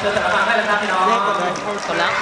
เชิญแต่ละฝั่งได้เลยครับพี่น้องเลขกดเลยกดแล้ว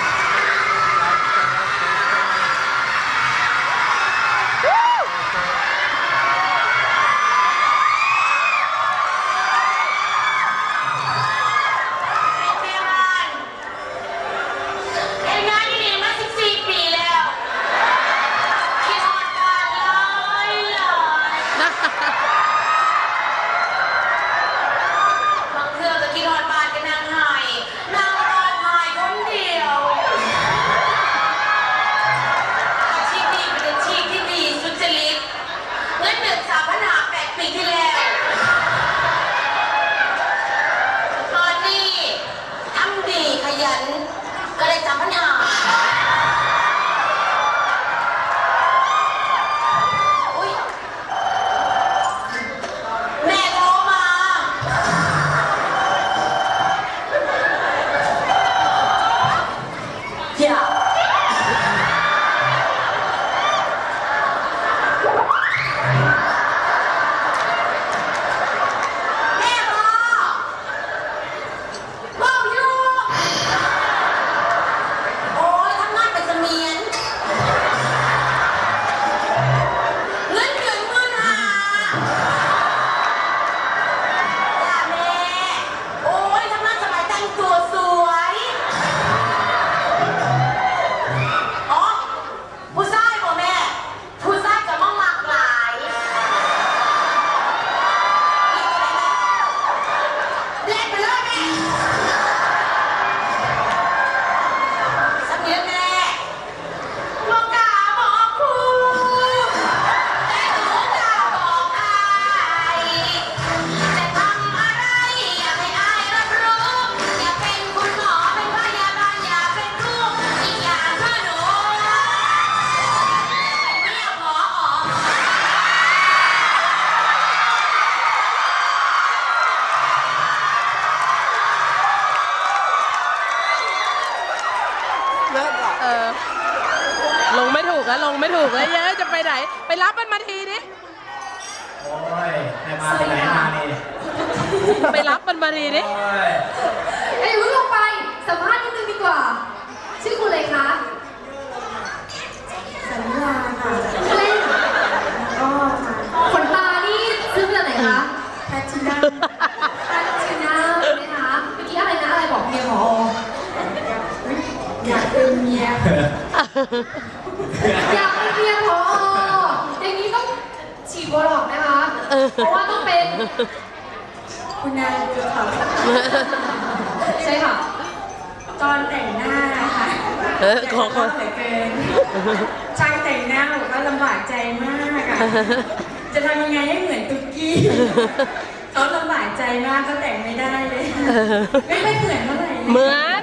เลิศอะเออ ลงไม่ถูกแล้วลงไม่ถูกแล้วเยอะจะไปไหน ไปรับมันมาทีดิโอ้ยแม่มาไปไหนมานี่ไปรับมันมาทีดิโอ้ย เอ้ยอย่าเพิ่งลงไปสัมภาษณ์นิดนึงดีกว่า ชื่อคุณอะไรคะสัญญาค่ะชื่อเล่นก็ค่ะขนตานี่ซื้อมาจากไหนคะแพทชินาแพทชินานะคะเมื่อกี้อะไรนะ อะไรบอกเมียหมออยากเป็นเมีย อยากเป็นเมียหมออย่างนี้ต้องฉีดโบท็อกซ์นะคะ เพราะว่าต้องเป็น คุณนายคือเขาใช่ค่ะ ตอนแต่งหน้านะคะเออขอขอเหลือเกินช่างแต่งหน้าบอกว่าลำบากใจมากอะจะทำยังไงให้เหมือนตุ๊กกี้เขาลำบากใจมากก็แต่งไม่ได้เลย ไม่ไม่เหมือนเท่าไหร่ลยเหมือน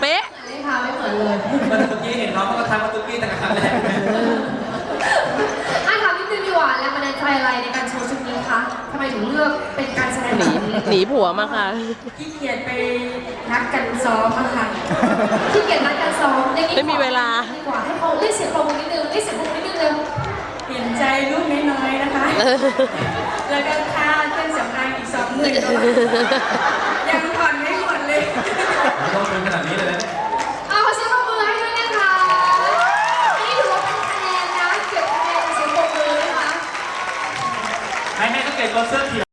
เป๊ะ ไม่ค่ะไม่เหมือนเลยเมื่อกี้เห็นน้องเขาก็ทำมาตุ๊กกี้ตั้งแต่ครั้งแรกอะถามนิดนึงดีกว่าแรงบันดาลใจอะไรในการโชว์ชุดนี้คะทำไมถึงเลือกเป็นการแสดงหนีหนีผัวมาค่ะขี้เกียจไปนัดกันซ้อมอะค่ะขี้เกียจนัดกันซ้อมอย่างนี้ไม่มีเวลาดีกว่าให้เขาเรียกเสียงปรบมือนิดนึงเรียกเสียงปรบมือนิดนึงเร็วเห็นใจลูกน้อยๆนะคะ แล้วก็ค่าเครื่องสำอางอีกสองหมื่นยังผ่อนไม่หมดเลย ไม่ต้องเป็นขนาดนี้เลยนะ เอาขอเสียงปรบมือให้ด้วยนะคะอันนี้ถือว่าเป็นคะแน น